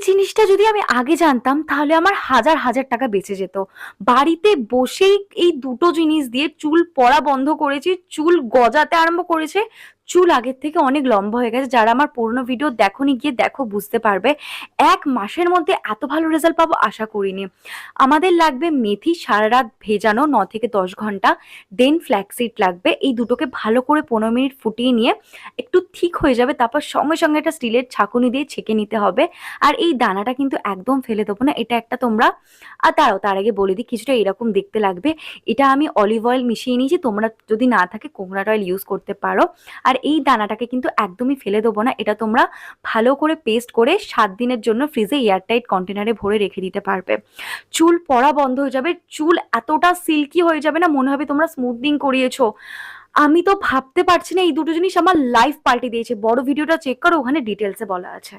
PT জিনিসটা যদি আমি আগে জানতাম, তাহলে আমার হাজার হাজার টাকা বেঁচে যেত। বাড়িতে বসেই এই দুটো জিনিস দিয়ে চুল পড়া বন্ধ করেছি, চুল গজাতে আরম্ভ করেছে। চুল আগের থেকে অনেক লম্বা হয়ে গেছে। যারা আমার পুরনো ভিডিও দেখোনি, গিয়ে দেখো, বুঝতে পারবে। এক মাসের মধ্যে এত ভালো রেজাল্ট পাবো, আশা করিনি। আমাদের লাগবে মেথি সারা রাত ভেজানো ন থেকে দশ ঘণ্টা। দেন ফ্ল্যাক্সিড লাগবে। এই দুটোকে ভালো করে পনেরো মিনিট ফুটিয়ে নিয়ে একটু ঠিক হয়ে যাবে। তারপর সঙ্গে সঙ্গে একটা স্টিলের ছাঁকুনি দিয়ে ছেঁকে নিতে হবে। আর এই দানাটা কিন্তু একদম ফেলে দেবো না। এটা একটা তোমরা আর তারও তার আগে বলে দিই, কিছুটা এরকম দেখতে লাগবে। এটা আমি অলিভ অয়েল মিশিয়ে নিয়েছি, তোমরা যদি না থাকে কোকোনাট অয়েল ইউজ করতে পারো। আর এই দানাটাকে কিন্তু একদমই ফেলে দেবো না, এটা তোমরা ভালো করে পেস্ট করে সাত দিনের জন্য ফ্রিজে এয়ারটাইট কন্টেনারে ভরে রেখে দিতে পারবে। চুল পড়া বন্ধ হয়ে যাবে, চুল এতটা সিল্কি হয়ে যাবে না, মনে হবে তোমরা স্মুথনিং করিয়েছো। আমি তো ভাবতে পারছি না, এই দুটো জিনিস আমার লাইফ পাল্টে দিয়েছে। বড় ভিডিওটা চেক করো, ওখানে ডিটেলসে বলা আছে।